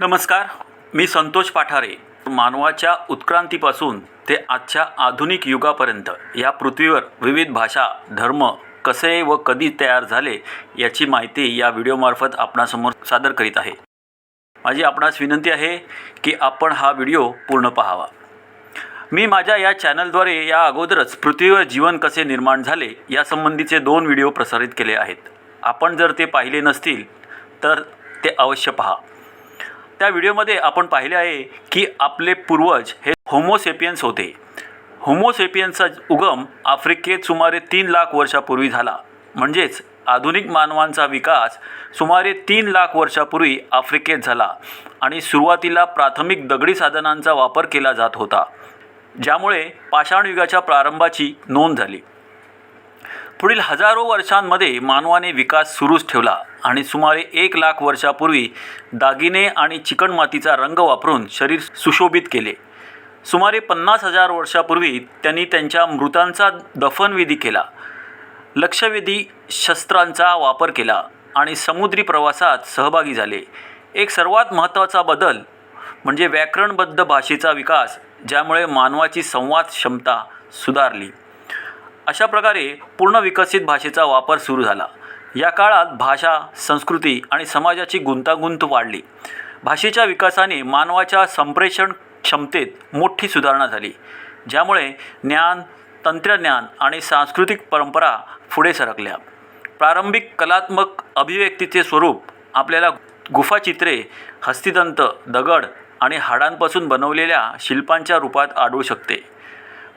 नमस्कार मी संतोष पाठारे. मानवाच्या उत्क्रांतीपासून ते आजच्या आधुनिक युगापर्यंत या पृथ्वीवर विविध भाषा धर्म कसे व कधी तयार झाले याची माहिती या व्हिडिओमार्फत आपणासमोर सादर करीत आहे. माझी आपणास विनंती आहे की आपण हा व्हिडिओ पूर्ण पाहावा. मी माझ्या या चॅनलद्वारे या अगोदरच पृथ्वीवर जीवन कसे निर्माण झाले यासंबंधीचे दोन व्हिडिओ प्रसारित केले आहेत. आपण जर ते पाहिले नसतील तर ते अवश्य पहा. त्या व्हिडिओमध्ये आपण पाहिले आहे की आपले पूर्वज हे होमोसेपियन्स होते. होमोसेपियन्सचा उगम आफ्रिकेत सुमारे तीन लाख वर्षापूर्वी झाला. म्हणजेच आधुनिक मानवांचा विकास सुमारे तीन लाख वर्षापूर्वी आफ्रिकेत झाला आणि सुरुवातीला प्राथमिक दगडी साधनांचा वापर केला जात होता ज्यामुळे पाषाणयुगाच्या प्रारंभाची नोंद झाली. पुढील हजारो वर्षांमध्ये मानवाने विकास सुरूच ठेवला आणि सुमारे एक लाख वर्षापूर्वी दागिने आणि चिकणमातीचा रंग वापरून शरीर सुशोभित केले. सुमारे पन्नास हजार वर्षापूर्वी त्यांनी त्यांच्या मृतांचा दफनविधी केला. लक्षवेधी शस्त्रांचा वापर केला आणि समुद्री प्रवासात सहभागी झाले. एक सर्वात महत्त्वाचा बदल म्हणजे व्याकरणबद्ध भाषेचा विकास ज्यामुळे मानवाची संवाद क्षमता सुधारली. अशा प्रकारे पूर्ण विकसित भाषेचा वापर सुरू झाला. या काळात भाषा संस्कृती आणि समाजाची गुंतागुंत वाढली. भाषेच्या विकासाने मानवाच्या संप्रेषण क्षमतेत मोठी सुधारणा झाली ज्यामुळे ज्ञान तंत्रज्ञान आणि सांस्कृतिक परंपरा पुढे सरकल्या. प्रारंभिक कलात्मक अभिव्यक्तीचे स्वरूप आपल्याला गुफाचित्रे हस्तिदंत दगड आणि हाडांपासून बनवलेल्या शिल्पांच्या रूपात आढळू शकते.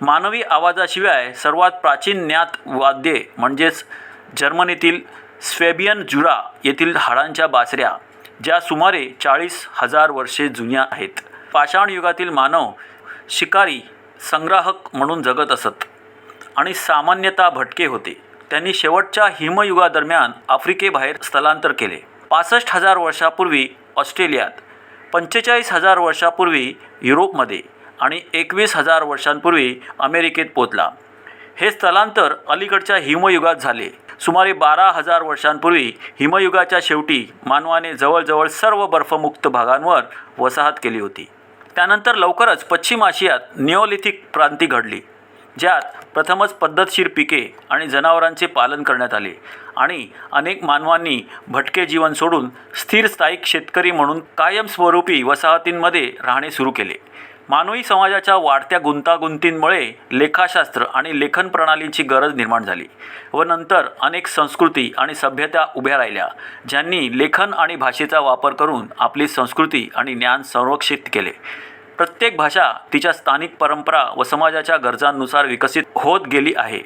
मानवी आवाजाशिवाय सर्वात प्राचीन ज्ञात वाद्ये म्हणजेच जर्मनीतील स्वेबियन जुरा येथील हाडांच्या बासऱ्या ज्या सुमारे चाळीस हजार वर्षे जुन्या आहेत. पाषाणयुगातील मानव शिकारी संग्राहक म्हणून जगत असत आणि सामान्यतः भटके होते. त्यांनी शेवटच्या हिमयुगादरम्यान आफ्रिकेबाहेर स्थलांतर केले. पासष्ट हजार वर्षापूर्वी ऑस्ट्रेलियात पंचेचाळीस हजार वर्षापूर्वी युरोपमध्ये आणि एकवीस हजार वर्षांपूर्वी अमेरिकेत पोचला. हे स्थलांतर अलीकडच्या हिमयुगात झाले. सुमारे बारा हजार वर्षांपूर्वी हिमयुगाच्या शेवटी मानवाने जवळजवळ सर्व बर्फमुक्त भागांवर वसाहत केली होती. त्यानंतर लवकरच पश्चिम आशियात निओलिथिक क्रांती घडली ज्यात प्रथमच पद्धतशीर पिके आणि जनावरांचे पालन करण्यात आले आणि अनेक मानवांनी भटके जीवन सोडून स्थिर स्थायिक शेतकरी म्हणून कायमस्वरूपी वसाहतींमध्ये राहणे सुरू केले. मानवी समाजाच्या वाढत्या गुंतागुंतींमुळे लेखाशास्त्र आणि लेखन प्रणालींची गरज निर्माण झाली व नंतर अनेक संस्कृती आणि सभ्यता उभ्या राहिल्या ज्यांनी लेखन आणि भाषेचा वापर करून आपली संस्कृती आणि ज्ञान संरक्षित केले. प्रत्येक भाषा तिच्या स्थानिक परंपरा व समाजाच्या गरजांनुसार विकसित होत गेली आहे.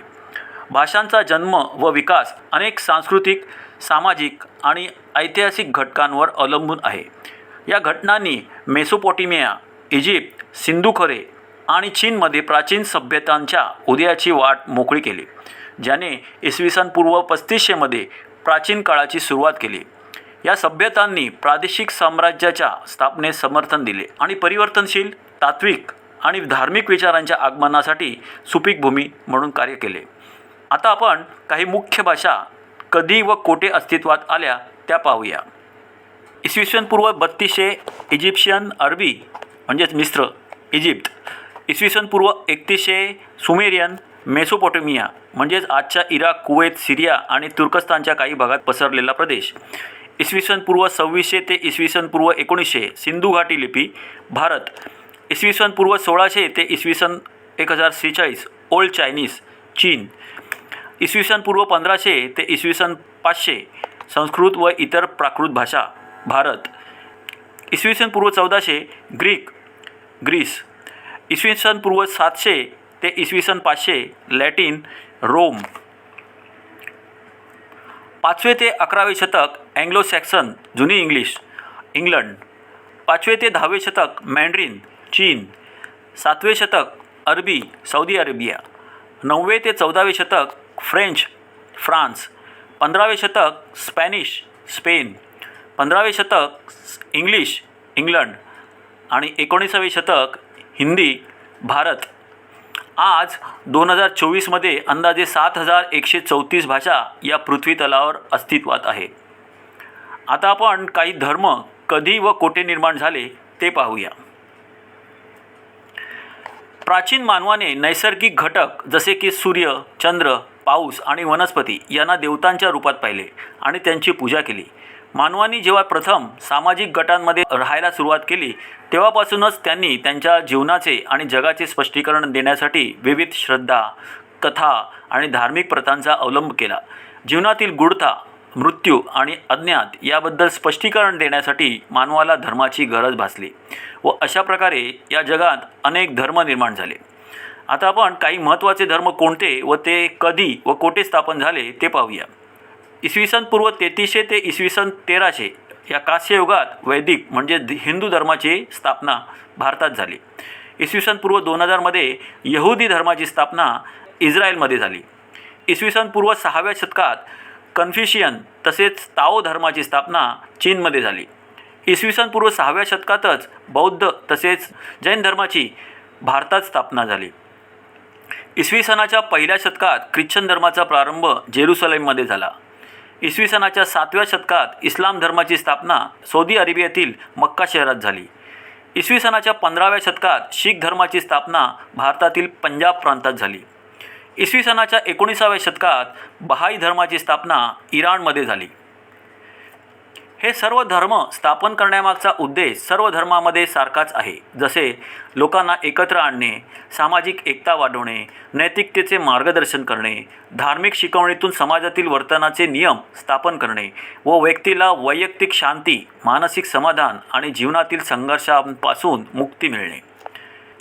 भाषांचा जन्म व विकास अनेक सांस्कृतिक सामाजिक आणि ऐतिहासिक घटकांवर अवलंबून आहे. या घटनांनी मेसोपोटेमिया इजिप्त सिंधू आणि चीनमध्ये प्राचीन सभ्यतांच्या उदयाची वाट मोकळी केली ज्याने इसवी सन पूर्व पस्तीसशेमध्ये प्राचीन काळाची सुरुवात केली. या सभ्यतांनी प्रादेशिक साम्राज्याच्या स्थापनेस समर्थन दिले आणि परिवर्तनशील तात्विक आणि धार्मिक विचारांच्या आगमनासाठी सुपीक भूमी म्हणून कार्य केले. आता आपण काही मुख्य भाषा कधी व कोठे अस्तित्वात आल्या त्या पाहूया. इसवी सन पूर्व बत्तीसशे इजिप्शियन अरबी म्हणजेच मिस्र इजिप्त इसवी सन पूर्व एकतीसशे सुमेरियन मेसोपोटेमिया म्हणजेच आजच्या इराक कुवेत सिरिया आणि तुर्कस्तानच्या काही भागात पसरलेला प्रदेश. इसवी सन पूर्व सव्वीसशे ते इसवी सन पूर्व एकोणीसशे सिंधू घाटी लिपी भारत. इसवी सन पूर्व सोळाशे ते इसवी सन एक हजार सेहेचाळीस ओल्ड चायनीज चीन. इसवी सन पूर्व पंधराशे ते इसवी सन पाचशे संस्कृत व इतर प्राकृत भाषा भारत. इसवी सन पूर्व चौदाशे ग्रीक ग्रीस. इसवी सन पूर्व सातशे ते इसवी सन पाचशे लॅटिन रोम. पाचवे ते अकरावे शतक अँग्लो सॅक्सन जुनी इंग्लिश इंग्लंड. पाचवे ते दहावे शतक मॅन्ड्रिन चीन. सातवे शतक अरबी सौदी अरेबिया. नववे ते चौदावे शतक फ्रेंच फ्रान्स. पंधरावे शतक स्पॅनिश स्पेन. पंधरावे शतक इंग्लिश इंग्लंड. आणि एकोणीसावे शतक हिंदी भारत. आज दोन हजार चोवीसमध्ये अंदाजे सात हजार एकशे चौतीस भाषा या पृथ्वी तलावर अस्तित्वात आहे. आता आपण काही धर्म कधी व कोठे निर्माण झाले ते पाहूया. प्राचीन मानवाने नैसर्गिक घटक जसे की सूर्य चंद्र पाऊस आणि वनस्पती यांना देवतांच्या रूपात पाहिले आणि त्यांची पूजा केली. मानवाने जेव्हा प्रथम सामाजिक गटांमध्ये राहायला सुरुवात केली तेव्हापासूनच त्यांनी त्यांच्या जीवनाचे आणि जगाचे स्पष्टीकरण देण्यासाठी विविध श्रद्धा कथा आणि धार्मिक प्रथांचा अवलंब केला. जीवनातील गूढता मृत्यू आणि अज्ञात याबद्दल स्पष्टीकरण देण्यासाठी मानवाला धर्माची गरज भासली व अशा प्रकारे या जगात अनेक धर्म निर्माण झाले. आता आपण काही महत्त्वाचे धर्म कोणते व ते कधी व कोठे स्थापन झाले ते पाहूया. इसवी सन पूर्व तेहतीसशे ते इसवी सन तेराशे या कास्ययुगात वैदिक म्हणजे हिंदू धर्माची स्थापना भारतात झाली. इसवी सन पूर्व दोन हजारमध्ये यहुदी धर्माची स्थापना इस्रायलमध्ये झाली. इसवी सन पूर्व सहाव्या शतकात कन्फ्युशियन तसेच ताओ धर्माची स्थापना चीनमध्ये झाली. इसवी सन पूर्व सहाव्या शतकातच बौद्ध तसेच जैन धर्माची भारतात स्थापना झाली. इसवी सनाच्या पहिल्या शतकात ख्रिश्चन धर्माचा प्रारंभ जेरुसलेममध्ये झाला. इसवी सनाच्या सातव्या शतकात इस्लाम धर्माची स्थापना सौदी अरेबियातील मक्का शहरात झाली. इसवी सनाच्या पंधराव्या शतकात शीख धर्माची स्थापना भारतातील पंजाब प्रांतात झाली. इसवी सनाच्या एकोणीसाव्या शतकात बहाई धर्माची स्थापना इराणमध्ये झाली. हे सर्व धर्म स्थापन करण्यामागचा उद्देश सर्व धर्मामध्ये सारखाच आहे. जसे लोकांना एकत्र आणणे सामाजिक एकता वाढवणे नैतिकतेचे मार्गदर्शन करणे धार्मिक शिकवणीतून समाजातील वर्तनाचे नियम स्थापन करणे व व्यक्तीला वैयक्तिक शांती मानसिक समाधान आणि जीवनातील संघर्षांपासून मुक्ती मिळणे.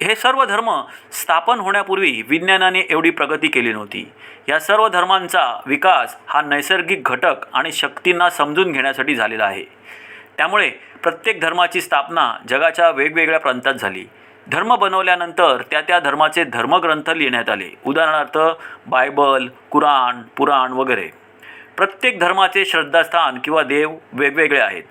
हे सर्व धर्म स्थापन होण्यापूर्वी विज्ञानाने एवढी प्रगती केली नव्हती. या सर्व धर्मांचा विकास हा नैसर्गिक घटक आणि शक्तींना समजून घेण्यासाठी झालेला आहे. त्यामुळे प्रत्येक धर्माची स्थापना जगाच्या वेगवेगळ्या प्रांतात झाली. धर्म बनवल्यानंतर त्या त्या धर्माचे धर्मग्रंथ लिहिण्यात आले. उदाहरणार्थ बायबल कुराण पुराण वगैरे. प्रत्येक धर्माचे श्रद्धास्थान किंवा देव वेगवेगळे आहेत.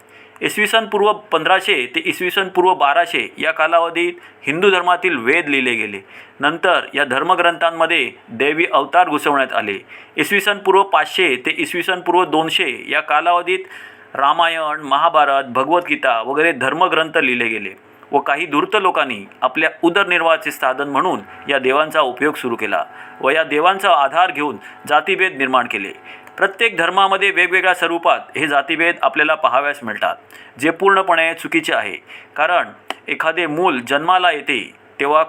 इसवी सन पूर्व पंधराशे ते इसवी सन पूर्व बाराशे या कालावधीत हिंदू धर्मातील वेद लिहिले गेले. नंतर या धर्मग्रंथांमध्ये दैवी अवतार घुसवण्यात आले. इसवी सन पूर्व पाचशे ते इसवी सन पूर्व दोनशे या कालावधीत रामायण महाभारत भगवद्गीता वगैरे धर्मग्रंथ लिहिले गेले व काही धूर्त लोकांनी आपल्या उदरनिर्वाहाचे साधन म्हणून या देवांचा उपयोग सुरू केला व या देवांचा आधार घेऊन जातीभेद निर्माण केले. प्रत्येक धर्मामध्ये वेगवेगळ्या स्वरूपात हे जातीभेद आपल्याला पाहाव्यास मिळतात जे पूर्णपणे चुकीचे आहे. कारण एखादे मूल जन्माला येते तेव्हा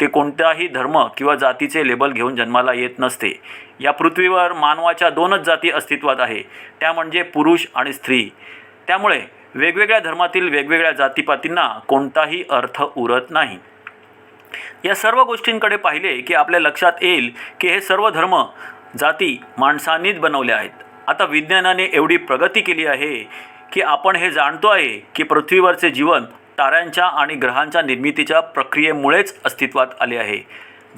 ते कोणत्याही धर्म किंवा जातीचे लेबल घेऊन जन्माला येत नसते. या पृथ्वीवर मानवाच्या दोनच जाती अस्तित्वात आहे त्या म्हणजे पुरुष आणि स्त्री. त्यामुळे वेगवेगळ्या धर्मातील वेगवेगळ्या जातीपातींना कोणताही अर्थ उरत नाही. या सर्व गोष्टींकडे पाहिले की आपल्या लक्षात येईल की हे सर्व धर्म जाती माणसांनीच बनवल्या आहेत. आता विज्ञानाने एवढी प्रगती केली आहे की आपण हे जाणतो आहे की पृथ्वीवरचे जीवन ताऱ्यांच्या आणि ग्रहांच्या निर्मितीच्या प्रक्रियेमुळेच अस्तित्वात आले आहे.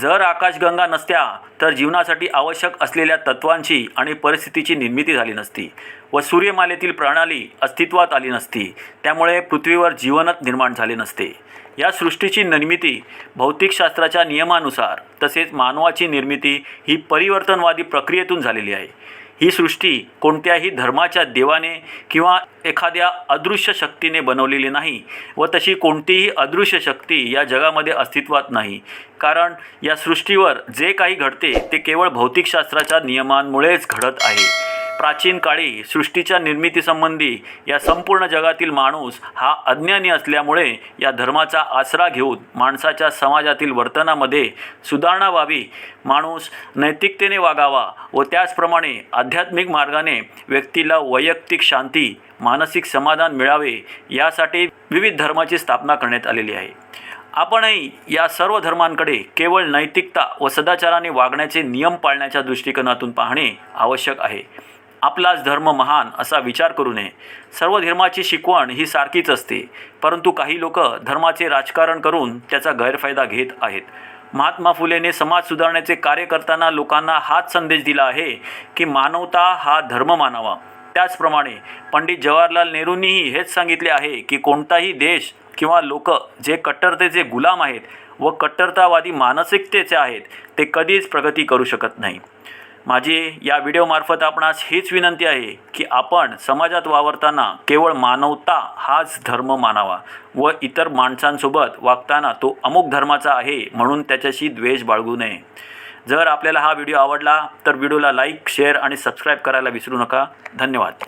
जर आकाशगंगा नसत्या तर जीवनासाठी आवश्यक असलेल्या तत्वांची आणि परिस्थितीची निर्मिती झाली नसती व सूर्यमालेतील प्रणाली अस्तित्वात आली नसती. त्यामुळे पृथ्वीवर जीवनच निर्माण झाले नसते. या सृष्टीची निर्मिती भौतिकशास्त्राच्या नियमानुसार तसेच मानवाची निर्मिती ही परिवर्तनवादी प्रक्रियेतून झालेली आहे. ही सृष्टी कोणत्याही धर्माच्या देवाने किंवा एखाद्या अदृश्य शक्तीने बनवलेली नाही व तशी कोणतीही अदृश्य शक्ती या जगामध्ये अस्तित्वात नाही. कारण या सृष्टीवर जे काही घडते ते केवळ भौतिकशास्त्राच्या नियमांमुळेच घडत आहे. प्राचीन काळी सृष्टीच्या निर्मितीसंबंधी या संपूर्ण जगातील माणूस हा अज्ञानी असल्यामुळे या धर्माचा आसरा घेऊन माणसाच्या समाजातील वर्तनामध्ये सुधारणा व्हावी. माणूस नैतिकतेने वागावा व त्याचप्रमाणे आध्यात्मिक मार्गाने व्यक्तीला वैयक्तिक शांती मानसिक समाधान मिळावे यासाठी विविध धर्माची स्थापना करण्यात आलेली आहे. आपणही या सर्व धर्मांकडे केवळ नैतिकता व सदाचाराने वागण्याचे नियम पाळण्याच्या दृष्टिकोनातून पाहणे आवश्यक आहे. आपलाच धर्म महान असा विचार करू नये. सर्व धर्माची शिकवण ही सारखीच असते परंतु काही लोक धर्माचे राजकारण करून त्याचा गैरफायदा घेत आहेत. महात्मा फुलेने समाज सुधारण्याचे कार्य करताना लोकांना हाच संदेश दिला आहे की मानवता हा धर्म मानावा. त्याचप्रमाणे पंडित जवाहरलाल नेहरूंनीही हेच सांगितले आहे की कोणताही देश किंवा लोक जे कट्टरतेचे गुलाम आहेत व कट्टरतावादी मानसिकतेचे आहेत ते कधीच प्रगती करू शकत नाही. माझी या व्हिडिओमार्फत आपणास हीच विनंती आहे की आपण समाजात वावरताना केवळ मानवता हाच धर्म मानावा व इतर माणसांसोबत वागताना तो अमुक धर्माचा आहे म्हणून त्याच्याशी द्वेष बाळगू नये. जर आपल्याला हा व्हिडिओ आवडला तर व्हिडिओला लाईक शेअर आणि सबस्क्राईब करायला विसरू नका. धन्यवाद.